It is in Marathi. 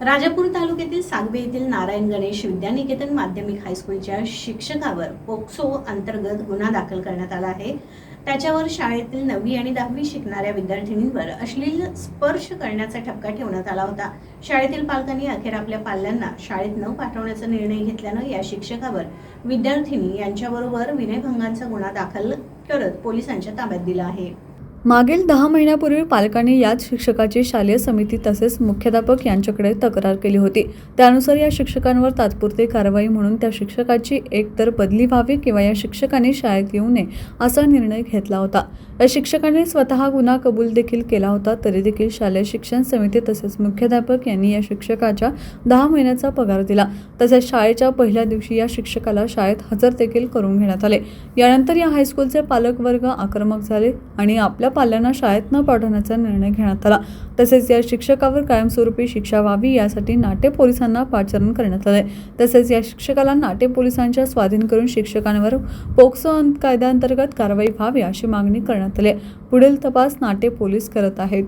राजापूर तालुक्यातील सागवे येथील नारायण गणेश विद्यानिकेतन माध्यमिक हायस्कूलच्या शिक्षकावर पोक्सो अंतर्गत गुन्हा दाखल करण्यात आला आहे. त्याच्यावर शाळेतील नववी आणि दहावी शिकणाऱ्या विद्यार्थिनींवर अश्लील स्पर्श करण्याचा ठपका ठेवण्यात आला होता. शाळेतील पालकांनी अखेर आपल्या पाल्यांना शाळेत न पाठवण्याचा निर्णय घेतल्यानं या शिक्षकावर विद्यार्थिनी यांच्याबरोबर विनयभंगांचा गुन्हा दाखल करत पोलिसांच्या ताब्यात दिला आहे. मागील दहा महिन्यापूर्वी पालकांनी याच शिक्षकाची शालेय समिती तसेच मुख्याध्यापक यांच्याकडे तक्रार केली होती. त्यानुसार या शिक्षकांवर तात्पुरती कारवाई म्हणून त्या शिक्षकाची एकतर बदली व्हावी किंवा या शिक्षकाने शाळेत येऊ नये असा निर्णय घेतला होता. या शिक्षकाने स्वतः गुन्हा कबूल देखील केला होता तरी देखील शालेय शिक्षण समिती तसेच मुख्याध्यापक यांनी या शिक्षकाच्या दहा महिन्याचा पगार दिला. तसेच शाळेच्या पहिल्या दिवशी या शिक्षकाला शाळेत हजर देखील करून घेण्यात आले. यानंतर या हायस्कूलचे पालक वर्ग आक्रमक झाले आणि आपल्या पाल्यांना शाळेत न पाठवण्याचा निर्णय घेण्यात आला. तसेच या शिक्षकावर कायमस्वरूपी शिक्षा व्हावी यासाठी नाटे पोलिसांना पाचारण करण्यात आले तसेच या शिक्षकाला नाटे पोलिसांच्या स्वाधीन करून शिक्षकांवर पोक्सो कायद्याअंतर्गत कारवाई व्हावी अशी मागणी करण्यात आली पुढील तपास नाटे पोलीस करत आहेत.